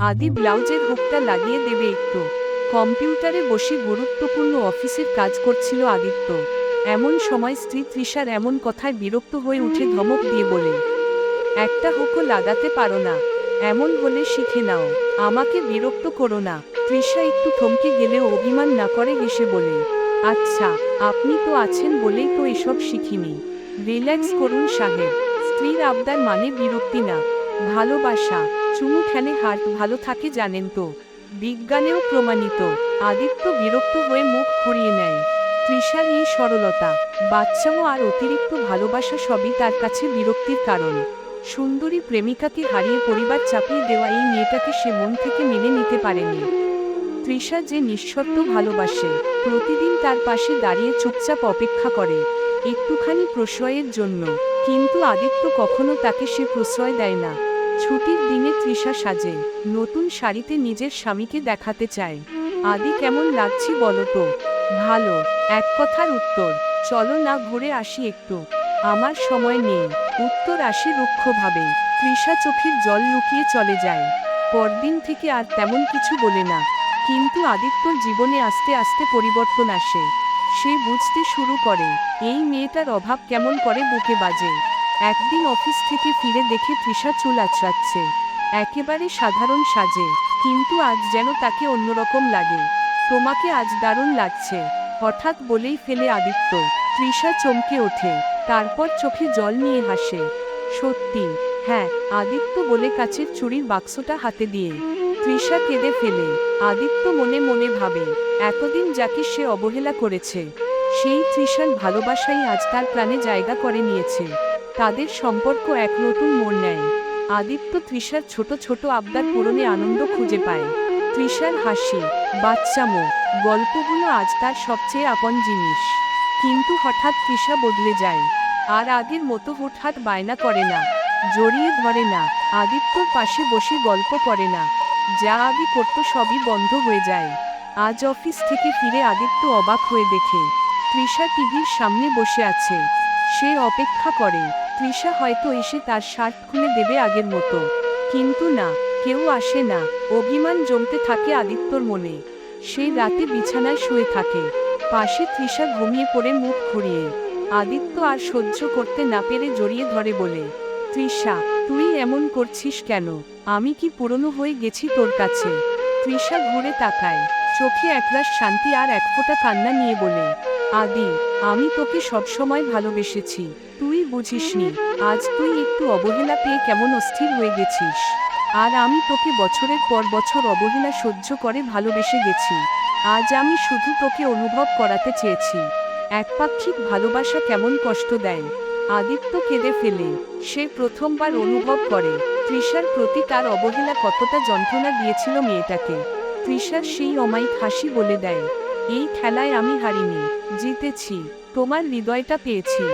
আদি ব্লাউজের হুকটা লাগিয়ে দেবে একটু। কম্পিউটারে বসে গুরুত্বপূর্ণ অফিসের কাজ করছিল আদিত্য। এমন সময় স্ত্রী তৃষার এমন কথায় বিরক্ত হয়ে উঠে ধমক দিয়ে বলে, একটা হুকও লাগাতে পারো না। এমন হলে শিখে নাও। আমাকে বিরক্ত করো না। তৃষা একটু থমকে গেলেও অভিমান না করে হেসে বলে আচ্ছা আপনি তো আছেন বলেই তো এসব শিখিনি। রিল্যাক্স করুন সাহেব। স্ত্রীর আবদার মানে বিরক্তি না। ভালোবাসা। চুমু খেলে হার্ট ভালো থাকে জানেন তো। বিজ্ঞানেও প্রমাণিত, আদিত্য বিরক্ত হয়ে মুখ ঘুরিয়ে নেয়। তৃষার এই সরলতা, বাচ্চাও আর অতিরিক্ত ভালোবাসা সবই তার কাছে বিরক্তির কারণ। সুন্দরী প্রেমিকাকে হারিয়ে পরিবার চাপিয়ে দেওয়া এই মেয়েটাকে সে মন থেকে মেনে নিতে পারেনি। তৃষা যে নিঃশর্ত ভালোবাসে, প্রতিদিন তার পাশে দাঁড়িয়ে চুপচাপ অপেক্ষা করে, একটুখানি প্রশ্রয়ের জন্য। কিন্তু আদিত্য কখনো তাকে সে প্রশ্রয় দেয় না। ছুটির দিনে তৃষা সাজে, নতুন শাড়িতে নিজের স্বামীকে দেখাতে চায়। আদি কেমন লাগছে বলো তো? ভালো, এক কথার উত্তর, চলো না ঘুরে আসি একটু। আমার সময় নেই, উত্তর আসে রুক্ষভাবে, তৃষা চোখের জল লুকিয়ে চলে যায়। পরদিন থেকে আর তেমন কিছু বলে না, কিন্তু আদিত্যর জীবনে আস্তে আস্তে পরিবর্তন আসে। সে বুঝতে শুরু করে, এই মেয়েটার অভাব কেমন করে বুকে বাজে। একদিন অফিস থেকে ফিরে দেখে তৃষা চুল আঁচড়াচ্ছে একেবারে সাধারণ সাজে, কিন্তু আজ যেন তাকে অন্যরকম লাগে। তোমাকে আজ দারুণ লাগছে, হঠাৎ বলেই ফেলে আদিত্য। তৃষা চমকে ওঠে, তারপর চোখে জল নিয়ে হাসে। সত্যি হ্যাঁ আদিত্য বলে কাছের চুরির বাক্সটা হাতে দিয়ে। তৃষা কেঁদে ফেলে, আদিত্য মনে মনে ভাবে, এতদিন যাকে সে অবহেলা করেছে, সেই তৃষার ভালোবাসাই আজ তার প্রাণে জায়গা করে নিয়েছে। তাদের সম্পর্ক এক নতুন মোড় নেয়। আদিত্য তৃষার ছোট ছোট আবদার পূরণে আনন্দ খুঁজে পায়। তৃষার হাসি বাচ্চামো গল্পগুলো আজ তার সবচেয়ে আপন জিনিস। কিন্তু হঠাৎ তৃষা বদলে যায়। আর আগের মতো হুটহাট বায়না করে না, জড়িয়ে ধরে না, আদিত্যর পাশে বসে গল্প করে না। যা আগে করত সবই বন্ধ হয়ে যায়। আজ অফিস থেকে ফিরে আদিত্য অবাক হয়ে দেখে, তৃষা টিভির সামনে বসে আছে। সে অপেক্ষা করে। তৃষা হয়তো এসে তার শার্ট খুলে দেবে আগের মতো। কিন্তু না, কেউ আসে না। অভিমান জমতে থাকে আদিত্যর মনে। সেই রাতে বিছানায় শুয়ে থাকে। পাশে তৃষা ঘুমিয়ে পড়ে মুখ ঘুরিয়ে। আদিত্য আর সহ্য করতে না পেরে জড়িয়ে ধরে বলে, তৃষা, তুই এমন করছিস কেন? আমি কি পুরনো হয়ে গেছি তোর কাছে? তৃষা ঘুরে তাকায়। চোখে একরাশ শান্তি আর এক ফোঁটা কান্না নিয়ে বলে আদি, আমি তোকে সবসময় ভালোবেসেছি, তুই বুঝিসনি, আজ তুই একটু অবহেলা পেয়ে কেমন অস্থির হয়ে গেছিস। আর আমি তোকে বছরের পর বছর অবহেলা সহ্য করে ভালোবেসে গেছি, আজ আমি শুধু তোকে অনুভব করাতে চেয়েছি। একপাক্ষিক ভালোবাসা কেমন কষ্ট দেয়। আদিত্য কেঁদে ফেলে, সে প্রথমবার অনুভব করে, তৃষার প্রতি তার অবহেলা কতটা যন্ত্রণা দিয়েছিল মেয়েটাকে। তৃষার সেই অমায়িক হাসি বলে দেয় এই খেলায় আমি হারিনি জিতেছি তোমার হৃদয়টা পেয়েছি।